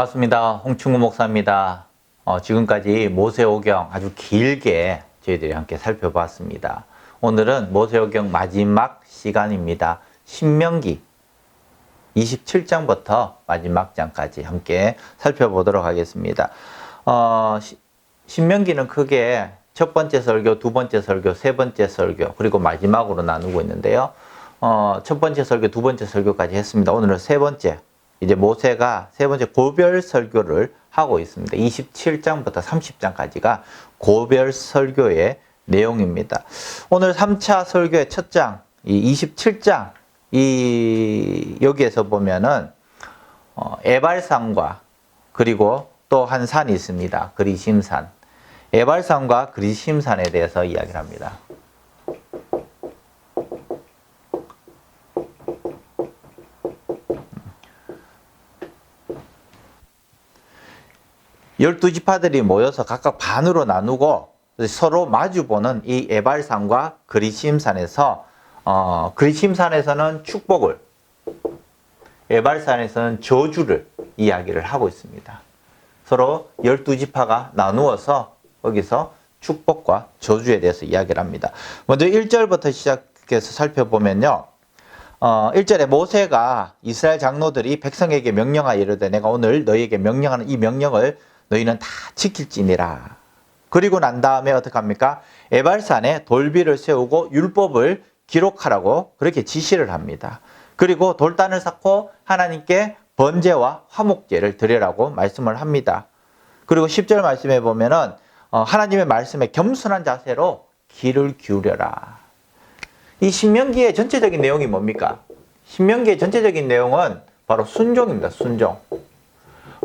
반갑습니다. 홍충구 목사입니다. 어, 지금까지 모세오경 아주 길게 저희들이 함께 살펴봤습니다. 오늘은 모세오경 마지막 시간입니다. 신명기 27장부터 마지막 장까지 함께 살펴보도록 하겠습니다. 어, 시- 신명기는 크게 첫 번째 설교, 두 번째 설교, 세 번째 설교, 그리고 마지막으로 나누고 있는데요. 어, 첫 번째 설교, 두 번째 설교까지 했습니다. 오늘은 세 번째, 이제 모세가 세 번째 고별 설교를 하고 있습니다. 27장부터 30장까지가 고별 설교의 내용입니다. 오늘 3차 설교의 첫 장, 이 27장, 이, 여기에서 보면은, 어, 에발산과 그리고 또 한 산이 있습니다. 그리심산. 에발산과 그리심산에 대해서 이야기를 합니다. 열두 지파들이 모여서 각각 반으로 나누고 서로 마주보는 이 에발산과 그리심산에서 어, 그리심산에서는 축복을 에발산에서는 저주를 이야기를 하고 있습니다. 서로 열두 지파가 나누어서 거기서 축복과 저주에 대해서 이야기를 합니다. 먼저 1절부터 시작해서 살펴보면요. 어, 1절에 모세가 이스라엘 장로들이 백성에게 명령하여 이르되 내가 오늘 너희에게 명령하는 이 명령을 너희는 다 지킬지니라. 그리고 난 다음에 어떻게 합니까? 에발산에 돌비를 세우고 율법을 기록하라고 그렇게 지시를 합니다. 그리고 돌단을 쌓고 하나님께 번제와 화목제를 드리라고 말씀을 합니다. 그리고 10절 말씀에 보면은 어, 하나님의 말씀에 겸손한 자세로 귀를 기울여라. 이 신명기의 전체적인 내용이 뭡니까? 신명기의 전체적인 내용은 바로 순종입니다. 순종.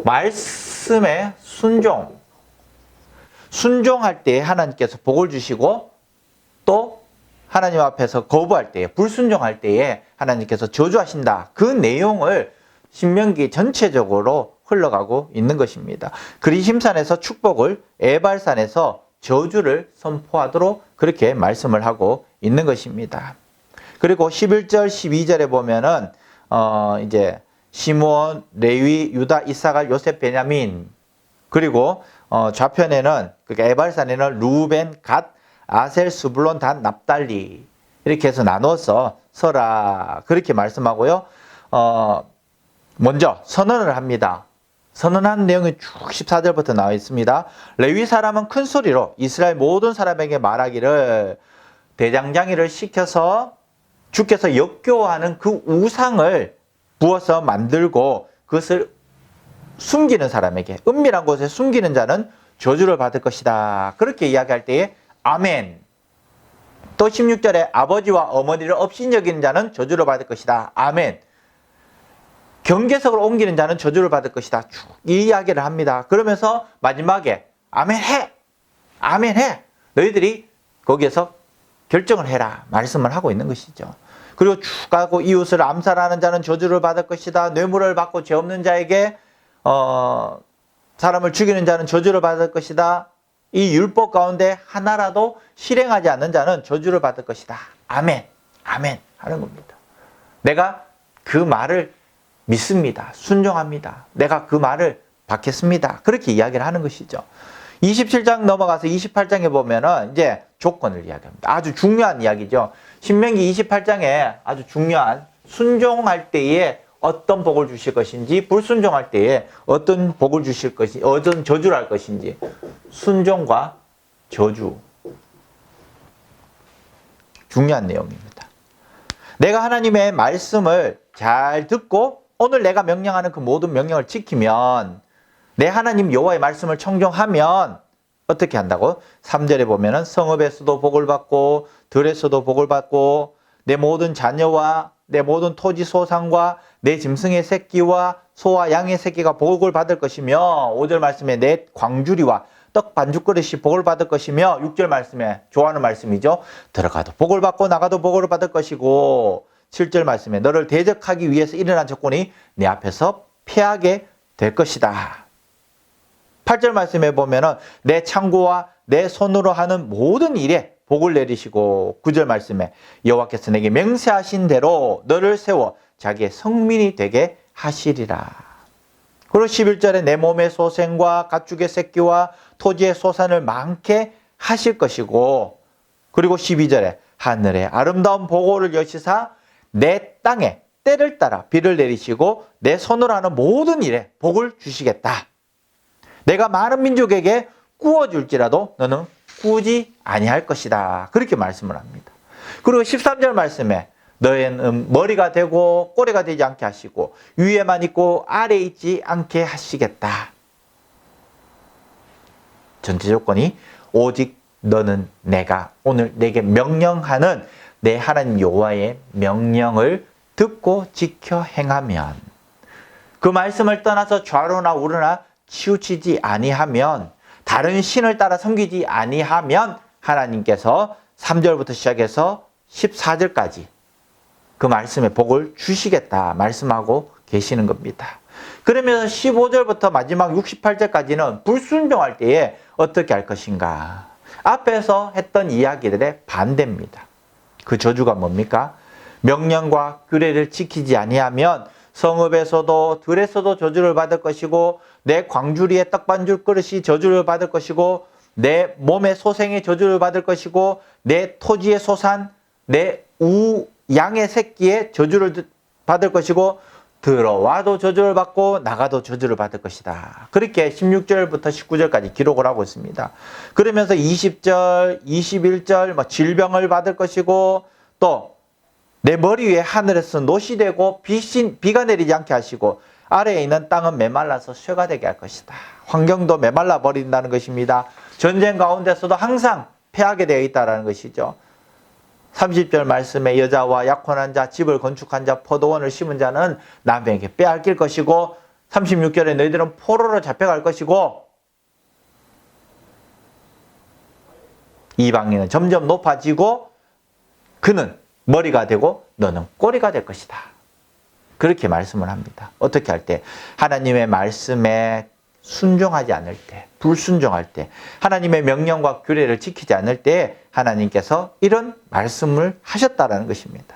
말씀에 순종. 순종할 때 하나님께서 복을 주시고 또 하나님 앞에서 거부할 때에 불순종할 때에 하나님께서 저주하신다. 그 내용을 신명기 전체적으로 흘러가고 있는 것입니다. 그리심산에서 축복을 에발산에서 저주를 선포하도록 그렇게 말씀을 하고 있는 것입니다. 그리고 11절, 12절에 보면은 어 이제 시므온, 레위, 유다, 이사갈, 요셉, 베냐민 그리고 어 좌편에는 그러니까 에발산에는 루벤, 갓, 아셀, 수블론, 단, 납달리 이렇게 해서 나눠서 서라 그렇게 말씀하고요. 어 먼저 선언을 합니다. 선언한 내용이 쭉 14절부터 나와 있습니다. 레위 사람은 큰 소리로 이스라엘 모든 사람에게 말하기를 대장장이를 시켜서 주께서 역겨워하는 그 우상을 부어서 만들고 그것을 숨기는 사람에게 은밀한 곳에 숨기는 자는 저주를 받을 것이다. 그렇게 이야기할 때에 아멘. 또 16절에 아버지와 어머니를 업신여기는 자는 저주를 받을 것이다. 아멘. 경계석을 옮기는 자는 저주를 받을 것이다. 쭉이 이야기를 합니다. 그러면서 마지막에 아멘 해. 아멘 해. 너희들이 거기에서 결정을 해라. 말씀을 하고 있는 것이죠. 그리고 쭉 가고 이웃을 암살하는 자는 저주를 받을 것이다. 뇌물을 받고 죄 없는 자에게 어, 사람을 죽이는 자는 저주를 받을 것이다. 이 율법 가운데 하나라도 실행하지 않는 자는 저주를 받을 것이다. 아멘. 아멘. 하는 겁니다. 내가 그 말을 믿습니다. 순종합니다. 내가 그 말을 받겠습니다. 그렇게 이야기를 하는 것이죠. 27장 넘어가서 28장에 보면은 이제 조건을 이야기합니다. 아주 중요한 이야기죠. 신명기 28장에 아주 중요한 순종할 때에 어떤 복을 주실 것인지 불순종할 때에 어떤 복을 주실 것인지 어떤 저주를 할 것인지 순종과 저주 중요한 내용입니다. 내가 하나님의 말씀을 잘 듣고 오늘 내가 명령하는 그 모든 명령을 지키면 내 하나님 여호와의 말씀을 청종하면 어떻게 한다고? 3절에 보면은 성읍에서도 복을 받고 들에서도 복을 받고 내 모든 자녀와 내 모든 토지 소상과 내 짐승의 새끼와 소와 양의 새끼가 복을 받을 것이며 5절 말씀에 내 광주리와 떡 반죽 그릇이 복을 받을 것이며 6절 말씀에 좋아하는 말씀이죠. 들어가도 복을 받고 나가도 복을 받을 것이고 7절 말씀에 너를 대적하기 위해서 일어난 적군이 내 앞에서 패하게 될 것이다. 8절 말씀에 보면은 내 창고와 내 손으로 하는 모든 일에 복을 내리시고 9절 말씀에 여호와께서 내게 맹세하신 대로 너를 세워 자기의 성민이 되게 하시리라. 그리고 11절에 내 몸의 소생과 가축의 새끼와 토지의 소산을 많게 하실 것이고 그리고 12절에 하늘의 아름다운 보고를 여시사 내 땅에 때를 따라 비를 내리시고 내 손으로 하는 모든 일에 복을 주시겠다. 내가 많은 민족에게 구워줄지라도 너는 꾸지 아니할 것이다. 그렇게 말씀을 합니다. 그리고 13절 말씀에 너희는 머리가 되고 꼬리가 되지 않게 하시고 위에만 있고 아래에 있지 않게 하시겠다. 전제 조건이 오직 너는 내가 오늘 내게 명령하는 내 하나님 여호와의 명령을 듣고 지켜 행하면 그 말씀을 떠나서 좌로나 우로나 치우치지 아니하면 다른 신을 따라 섬기지 아니하면 하나님께서 3절부터 시작해서 14절까지 그 말씀의 복을 주시겠다 말씀하고 계시는 겁니다. 그러면서 15절부터 마지막 68절까지는 불순종할 때에 어떻게 할 것인가. 앞에서 했던 이야기들의 반대입니다. 그 저주가 뭡니까? 명령과 규례를 지키지 아니하면 성읍에서도 들에서도 저주를 받을 것이고 내 광주리의 떡반줄 그릇이 저주를 받을 것이고 내 몸의 소생의 저주를 받을 것이고 내 토지의 소산 내 우 양의 새끼의 저주를 받을 것이고 들어와도 저주를 받고 나가도 저주를 받을 것이다. 그렇게 16절부터 19절까지 기록을 하고 있습니다. 그러면서 20절, 21절 뭐 질병을 받을 것이고 또 내 머리 위에 하늘에서 노시 되고 비신, 비가 내리지 않게 하시고 아래에 있는 땅은 메말라서 쇠가 되게 할 것이다. 환경도 메말라 버린다는 것입니다. 전쟁 가운데서도 항상 패하게 되어 있다는 것이죠. 30절 말씀에 여자와 약혼한 자, 집을 건축한 자, 포도원을 심은 자는 남에게 빼앗길 것이고 36절에 너희들은 포로로 잡혀갈 것이고 이방인은 점점 높아지고 그는 머리가 되고 너는 꼬리가 될 것이다. 그렇게 말씀을 합니다. 어떻게 할 때? 하나님의 말씀에 순종하지 않을 때, 불순종할 때, 하나님의 명령과 규례를 지키지 않을 때 하나님께서 이런 말씀을 하셨다라는 것입니다.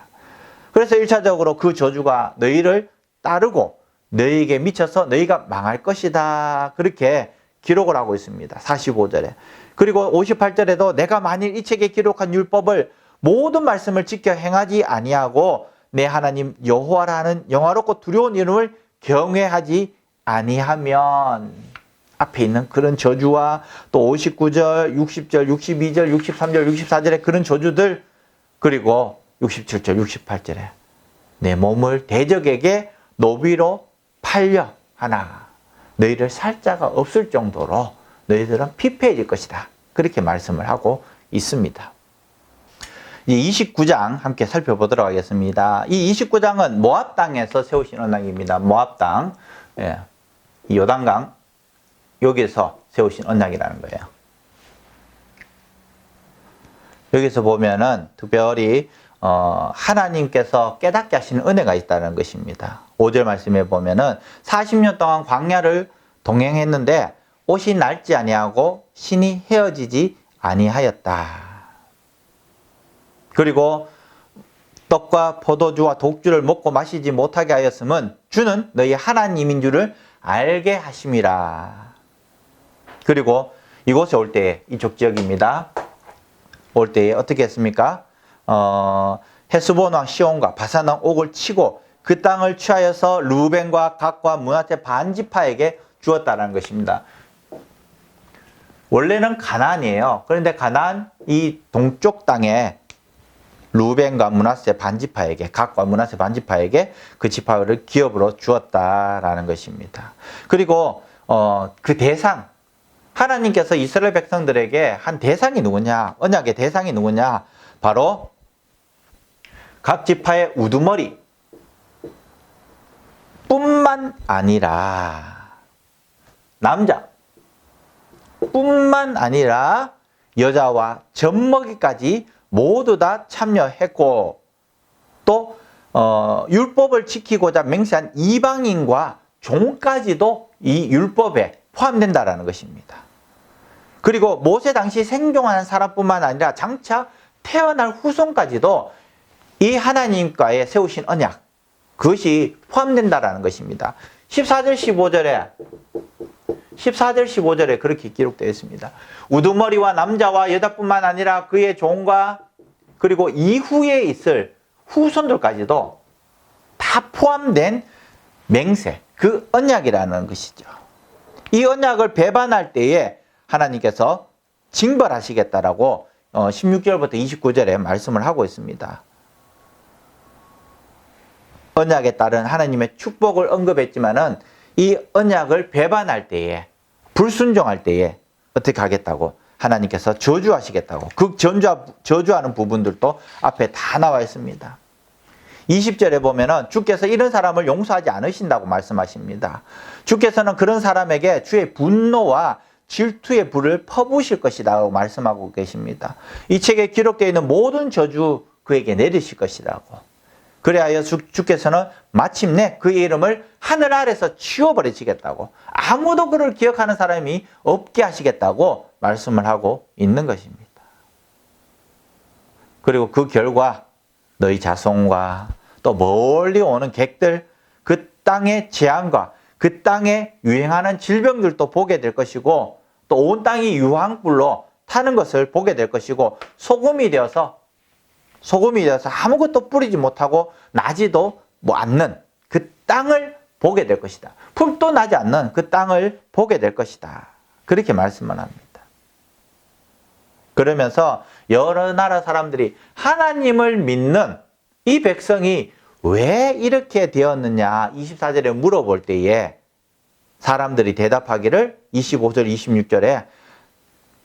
그래서 1차적으로 그 저주가 너희를 따르고 너희에게 미쳐서 너희가 망할 것이다. 그렇게 기록을 하고 있습니다. 45절에. 그리고 58절에도 내가 만일 이 책에 기록한 율법을 모든 말씀을 지켜 행하지 아니하고 내 하나님 여호와라는 영화롭고 두려운 이름을 경외하지 아니하면 앞에 있는 그런 저주와 또 59절, 60절, 62절, 63절, 64절의 그런 저주들 그리고 67절, 68절에 내 몸을 대적에게 노비로 팔려 하나 너희를 살 자가 없을 정도로 너희들은 피폐해질 것이다. 그렇게 말씀을 하고 있습니다. 이 29장 함께 살펴보도록 하겠습니다. 이 29장은 모압 땅에서 세우신 언약입니다. 모압 땅. 예. 이 요단강 여기서 세우신 언약이라는 거예요. 여기서 보면은 특별히 어, 하나님께서 깨닫게 하시는 은혜가 있다는 것입니다. 5절 말씀에 보면은 40년 동안 광야를 동행했는데 옷이 낡지 아니하고 신이 헤어지지 아니하였다. 그리고 떡과 포도주와 독주를 먹고 마시지 못하게 하였음은 주는 너희 하나님인 줄을 알게 하심이라. 그리고 이곳에 올 때, 이쪽 지역입니다. 올 때에 어떻게 했습니까? 어, 헤스본 왕 시온과 바산 왕 옥을 치고 그 땅을 취하여서 루벤과 각과 문하세 반지파에게 주었다는 것입니다. 원래는 가나안이에요. 그런데 가나안 이 동쪽 땅에 루벤과 문하세 반지파에게 각과 문하세 반지파에게 그 지파를 기업으로 주었다라는 것입니다. 그리고 어, 그 대상 하나님께서 이스라엘 백성들에게 한 대상이 누구냐? 언약의 대상이 누구냐? 바로 각 지파의 우두머리 뿐만 아니라 남자 뿐만 아니라 여자와 젖먹이까지 모두 다 참여했고 또 어, 율법을 지키고자 맹세한 이방인과 종까지도 이 율법에 포함된다라는 것입니다. 그리고 모세 당시 생존하는 사람뿐만 아니라 장차 태어날 후손까지도 이 하나님과의 세우신 언약 그것이 포함된다라는 것입니다. 14절 15절에 14절 15절에 그렇게 기록되어 있습니다. 우두머리와 남자와 여자뿐만 아니라 그의 종과 그리고 이후에 있을 후손들까지도 다 포함된 맹세, 그 언약이라는 것이죠. 이 언약을 배반할 때에 하나님께서 징벌하시겠다라고 16절부터 29절에 말씀을 하고 있습니다. 언약에 따른 하나님의 축복을 언급했지만은 이 언약을 배반할 때에 불순종할 때에 어떻게 하겠다고 하나님께서 저주하시겠다고 그 전주, 저주하는 부분들도 앞에 다 나와 있습니다. 20절에 보면은 주께서 이런 사람을 용서하지 않으신다고 말씀하십니다. 주께서는 그런 사람에게 주의 분노와 질투의 불을 퍼부으실 것이라고 말씀하고 계십니다. 이 책에 기록되어 있는 모든 저주 그에게 내리실 것이라고. 그래야 주, 주께서는 마침내 그의 이름을 하늘 아래서 치워버리시겠다고 아무도 그를 기억하는 사람이 없게 하시겠다고 말씀을 하고 있는 것입니다. 그리고 그 결과 너희 자손과 또 멀리 오는 객들 그 땅의 재앙과 그 땅에 유행하는 질병들도 보게 될 것이고 또 온 땅이 유황불로 타는 것을 보게 될 것이고 소금이 되어서 소금이 되어서 아무것도 뿌리지 못하고 나지도 뭐 않는 그 땅을 보게 될 것이다. 풀도 나지 않는 그 땅을 보게 될 것이다. 그렇게 말씀을 합니다. 그러면서 여러 나라 사람들이 하나님을 믿는 이 백성이 왜 이렇게 되었느냐 24절에 물어볼 때에 사람들이 대답하기를 25절 26절에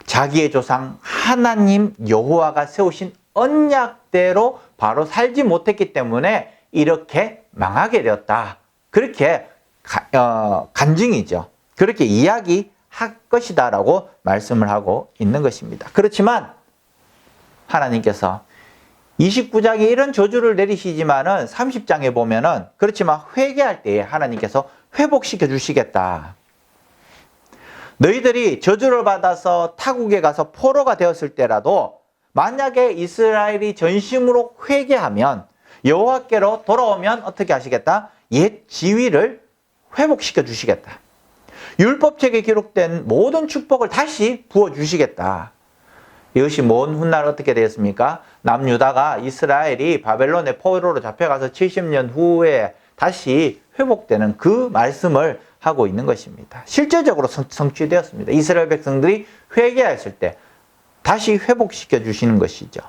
자기의 조상 하나님 여호와가 세우신 언약대로 바로 살지 못했기 때문에 이렇게 망하게 되었다. 그렇게 가, 어, 간증이죠. 그렇게 이야기할 것이다라고 말씀을 하고 있는 것입니다. 그렇지만 하나님께서 29장에 이런 저주를 내리시지만은 30장에 보면은 그렇지만 회개할 때에 하나님께서 회복시켜 주시겠다. 너희들이 저주를 받아서 타국에 가서 포로가 되었을 때라도 만약에 이스라엘이 전심으로 회개하면 여호와께로 돌아오면 어떻게 하시겠다? 옛 지위를 회복시켜 주시겠다. 율법책에 기록된 모든 축복을 다시 부어 주시겠다. 이것이 먼 훗날 어떻게 되었습니까? 남유다가 이스라엘이 바벨론의 포로로 잡혀가서 70년 후에 다시 회복되는 그 말씀을 하고 있는 것입니다. 실제적으로 성취되었습니다. 이스라엘 백성들이 회개했을 때 다시 회복시켜 주시는 것이죠.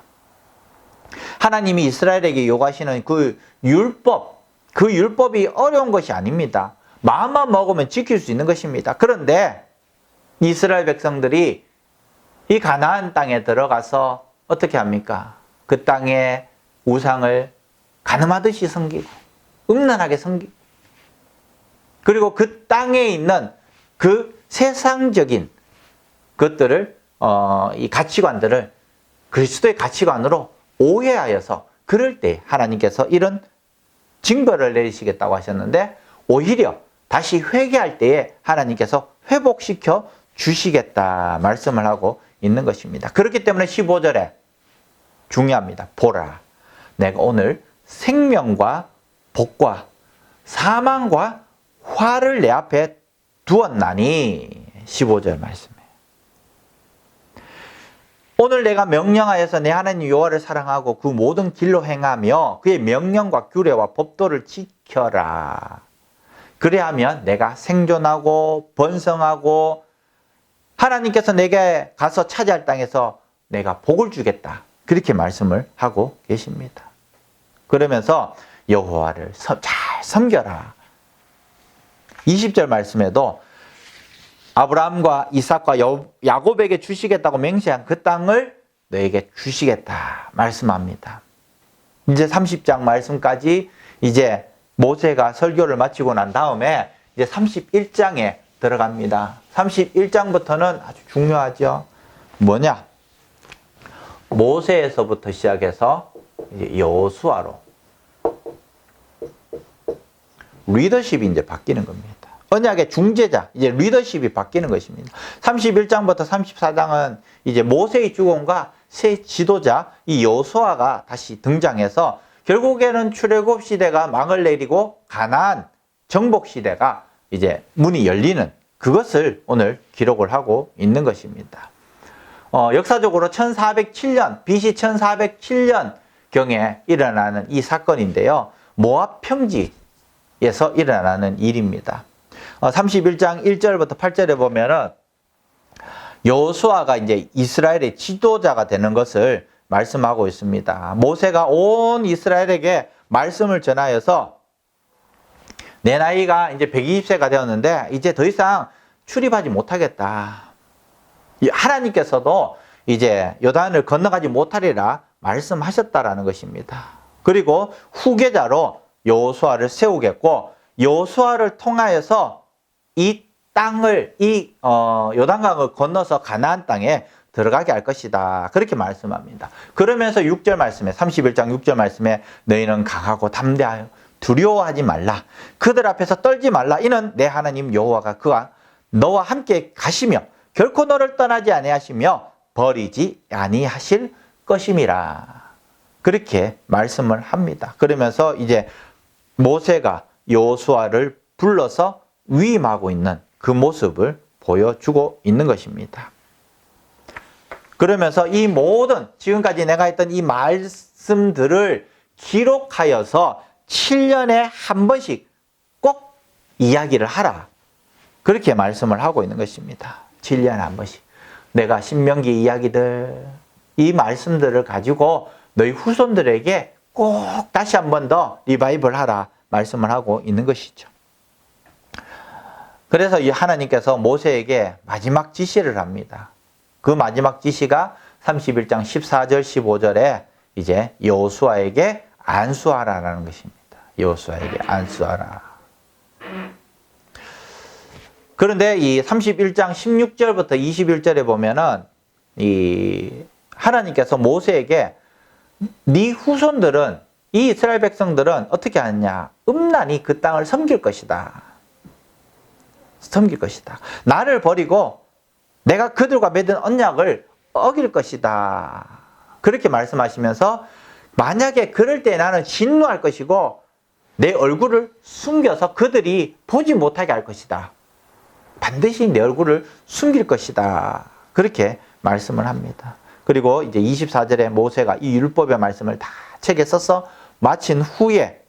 하나님이 이스라엘에게 요구하시는 그 율법, 그 율법이 어려운 것이 아닙니다. 마음만 먹으면 지킬 수 있는 것입니다. 그런데 이스라엘 백성들이 이 가나안 땅에 들어가서 어떻게 합니까? 그 땅의 우상을 가늠하듯이 섬기고 음란하게 섬기고 그리고 그 땅에 있는 그 세상적인 것들을 어, 이 가치관들을 그리스도의 가치관으로 오해하여서 그럴 때 하나님께서 이런 징벌을 내리시겠다고 하셨는데 오히려 다시 회개할 때에 하나님께서 회복시켜 주시겠다 말씀을 하고 있는 것입니다. 그렇기 때문에 15절에 중요합니다. 보라. 내가 오늘 생명과 복과 사망과 화를 내 앞에 두었나니 15절 말씀에 오늘 내가 명령하여서 내 하나님 여호와를 사랑하고 그 모든 길로 행하며 그의 명령과 규례와 법도를 지켜라. 그래야면 내가 생존하고 번성하고 하나님께서 내게 가서 차지할 땅에서 내가 복을 주겠다. 그렇게 말씀을 하고 계십니다. 그러면서 여호와를 잘 섬겨라. 20절 말씀에도 아브라함과 이삭과 야곱에게 주시겠다고 맹세한 그 땅을 너에게 주시겠다 말씀합니다. 이제 30장 말씀까지 이제 모세가 설교를 마치고 난 다음에 이제 31장에 들어갑니다. 31장부터는 아주 중요하죠. 뭐냐? 모세에서부터 시작해서 여수아로 리더십이 이제 바뀌는 겁니다. 언약의 중재자, 이제 리더십이 바뀌는 것입니다. 31장부터 34장은 이제 모세의 죽음과 새 지도자 이 여호수아가 다시 등장해서 결국에는 출애굽 시대가 망을 내리고 가나안 정복 시대가 이제 문이 열리는 그것을 오늘 기록을 하고 있는 것입니다. 어, 역사적으로 1407년, BC 1407년 경에 일어나는 이 사건인데요. 모압 평지에서 일어나는 일입니다. 어, 31장 1절부터 8절에 보면은 여호수아가 이제 이스라엘의 지도자가 되는 것을 말씀하고 있습니다. 모세가 온 이스라엘에게 말씀을 전하여서 내 나이가 이제 120세가 되었는데 이제 더 이상 출입하지 못하겠다. 이 하나님께서도 이제 요단을 건너가지 못하리라 말씀하셨다라는 것입니다. 그리고 후계자로 여호수아를 세우겠고 여호수아를 통하여서 이 땅을 이 어, 요단강을 건너서 가나안 땅에 들어가게 할 것이다. 그렇게 말씀합니다. 그러면서 6절 말씀에 31장 6절 말씀에 너희는 강하고 담대하여 두려워하지 말라. 그들 앞에서 떨지 말라. 이는 내 하나님 여호와가 그와 너와 함께 가시며 결코 너를 떠나지 아니하시며 버리지 아니하실 것임이라. 그렇게 말씀을 합니다. 그러면서 이제 모세가 여호수아를 불러서 위임하고 있는 그 모습을 보여주고 있는 것입니다. 그러면서 이 모든 지금까지 내가 했던 이 말씀들을 기록하여서 7년에 한 번씩 꼭 이야기를 하라. 그렇게 말씀을 하고 있는 것입니다. 7년에 한 번씩. 내가 신명기 이야기들, 이 말씀들을 가지고 너희 후손들에게 꼭 다시 한 번 더 리바이벌 하라 말씀을 하고 있는 것이죠. 그래서 이 하나님께서 모세에게 마지막 지시를 합니다. 그 마지막 지시가 31장 14절 15절에 이제 여호수아에게 안수하라라는 것입니다. 여호수아에게 안수하라. 그런데 이 31장 16절부터 21절에 보면은 이 하나님께서 모세에게 네 후손들은 이 이스라엘 백성들은 어떻게 하느냐? 음란히 그 땅을 섬길 것이다. 섬길 것이다. 나를 버리고 내가 그들과 맺은 언약을 어길 것이다. 그렇게 말씀하시면서 만약에 그럴 때 나는 진노할 것이고 내 얼굴을 숨겨서 그들이 보지 못하게 할 것이다. 반드시 내 얼굴을 숨길 것이다. 그렇게 말씀을 합니다. 그리고 이제 24절에 모세가 이 율법의 말씀을 다 책에 써서 마친 후에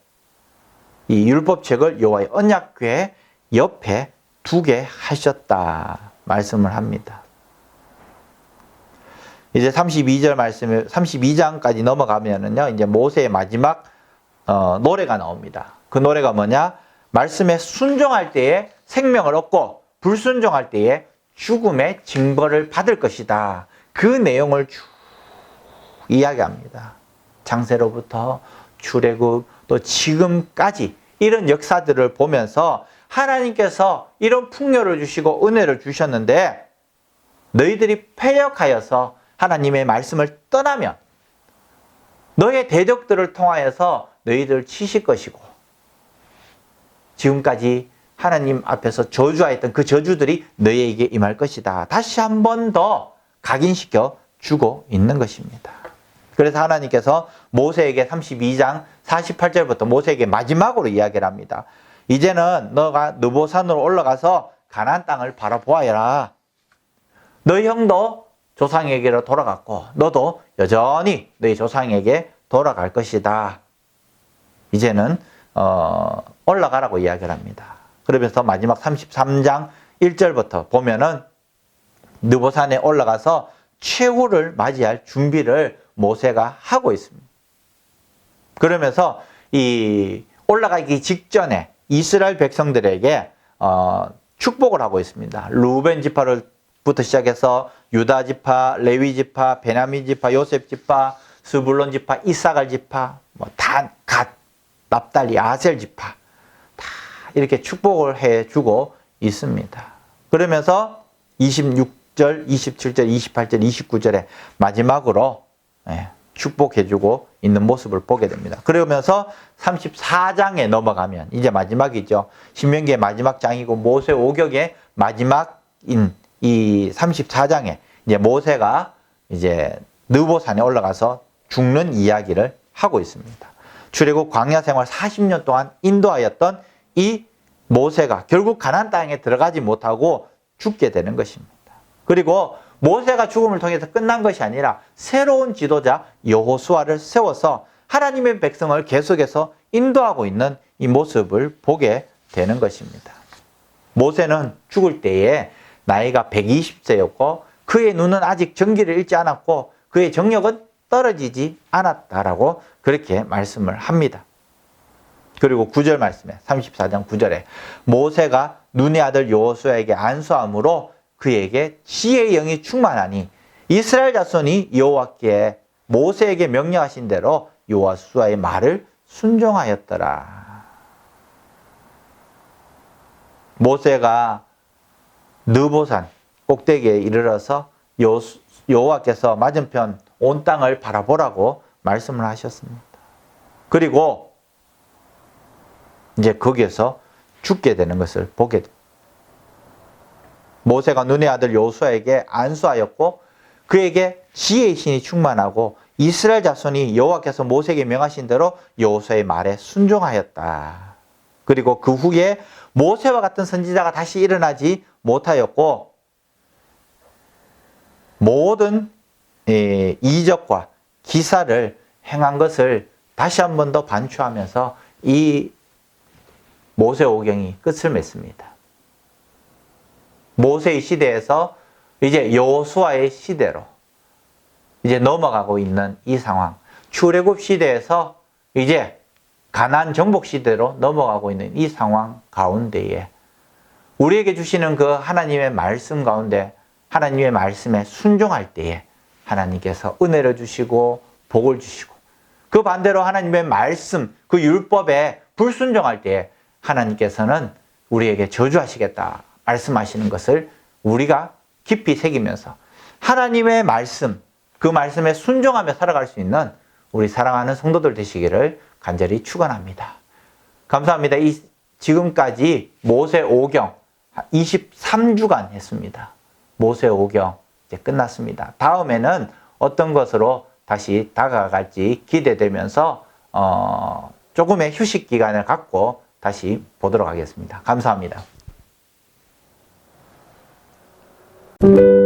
이 율법책을 여호와의 언약궤 옆에 두게 하셨다 말씀을 합니다. 이제 32절 말씀을 32장까지 넘어가면은요. 이제 모세의 마지막 어, 노래가 나옵니다. 그 노래가 뭐냐? 말씀에 순종할 때에 생명을 얻고 불순종할 때에 죽음의 징벌을 받을 것이다. 그 내용을 쭉 이야기합니다. 장세로부터 출애굽 또 지금까지 이런 역사들을 보면서 하나님께서 이런 풍요를 주시고 은혜를 주셨는데 너희들이 패역하여서 하나님의 말씀을 떠나면 너의 대적들을 통하여서 너희들을 치실 것이고 지금까지 하나님 앞에서 저주하였던 그 저주들이 너희에게 임할 것이다. 다시 한 번 더 각인시켜 주고 있는 것입니다. 그래서 하나님께서 모세에게 32장 48절부터 모세에게 마지막으로 이야기를 합니다. 이제는 너가 느보산으로 올라가서 가나안 땅을 바라보아라. 너희 형도 조상에게로 돌아갔고 너도 여전히 너희 조상에게 돌아갈 것이다. 이제는 어, 올라가라고 이야기를 합니다. 그러면서 마지막 33장 1절부터 보면은 느보산에 올라가서 최후를 맞이할 준비를 모세가 하고 있습니다. 그러면서 이 올라가기 직전에 이스라엘 백성들에게 어, 축복을 하고 있습니다. 루벤 지파를부터 시작해서 유다 지파, 레위 지파, 베냐민 지파, 요셉 지파, 스불론 지파, 이사갈 지파, 뭐 단, 갓, 납달리, 아셀 지파 다 이렇게 축복을 해주고 있습니다. 그러면서 26절, 27절, 28절, 29절에 마지막으로 예, 축복해주고 있는 모습을 보게 됩니다. 그러면서 34장에 넘어가면 이제 마지막이죠. 신명기의 마지막 장이고 모세 오격의 마지막인 이 34장에 이제 모세가 이제 느보산에 올라가서 죽는 이야기를 하고 있습니다. 출애굽 광야 생활 40년 동안 인도하였던 이 모세가 결국 가나안 땅에 들어가지 못하고 죽게 되는 것입니다. 그리고 모세가 죽음을 통해서 끝난 것이 아니라 새로운 지도자 여호수아를 세워서 하나님의 백성을 계속해서 인도하고 있는 이 모습을 보게 되는 것입니다. 모세는 죽을 때에 나이가 120세였고 그의 눈은 아직 정기를 잃지 않았고 그의 정력은 떨어지지 않았다라고 그렇게 말씀을 합니다. 그리고 9절 말씀에 34장 9절에 모세가 눈의 아들 여호수아에게 안수함으로 그에게 지혜의 영이 충만하니 이스라엘 자손이 여호와께 모세에게 명령하신 대로 여호수아의 말을 순종하였더라. 모세가 느보산 꼭대기에 이르러서 여- 여호와께서 맞은편 온 땅을 바라보라고 말씀을 하셨습니다. 그리고 이제 거기에서 죽게 되는 것을 보게 됩니다. 모세가 눈의 아들 여호수아에게 안수하였고 그에게 지혜의 신이 충만하고 이스라엘 자손이 여호와께서 모세에게 명하신 대로 여호수아의 말에 순종하였다. 그리고 그 후에 모세와 같은 선지자가 다시 일어나지 못하였고 모든 예, 이적과 기사를 행한 것을 다시 한 번 더 반추하면서 이 모세 오경이 끝을 맺습니다. 모세의 시대에서 이제 여호수아의 시대로 이제 넘어가고 있는 이 상황. 출애굽 시대에서 이제 가난 정복 시대로 넘어가고 있는 이 상황 가운데에 우리에게 주시는 그 하나님의 말씀 가운데 하나님의 말씀에 순종할 때에 하나님께서 은혜를 주시고 복을 주시고 그 반대로 하나님의 말씀 그 율법에 불순종할 때에 하나님께서는 우리에게 저주하시겠다 말씀하시는 것을 우리가 깊이 새기면서 하나님의 말씀 그 말씀에 순종하며 살아갈 수 있는 우리 사랑하는 성도들 되시기를 간절히 축원합니다. 감사합니다. 이 지금까지 모세 5경 23주간 했습니다. 모세 5경 이제 끝났습니다. 다음에는 어떤 것으로 다시 다가갈지 기대되면서 어, 조금의 휴식 기간을 갖고 다시 보도록 하겠습니다. 감사합니다. thank you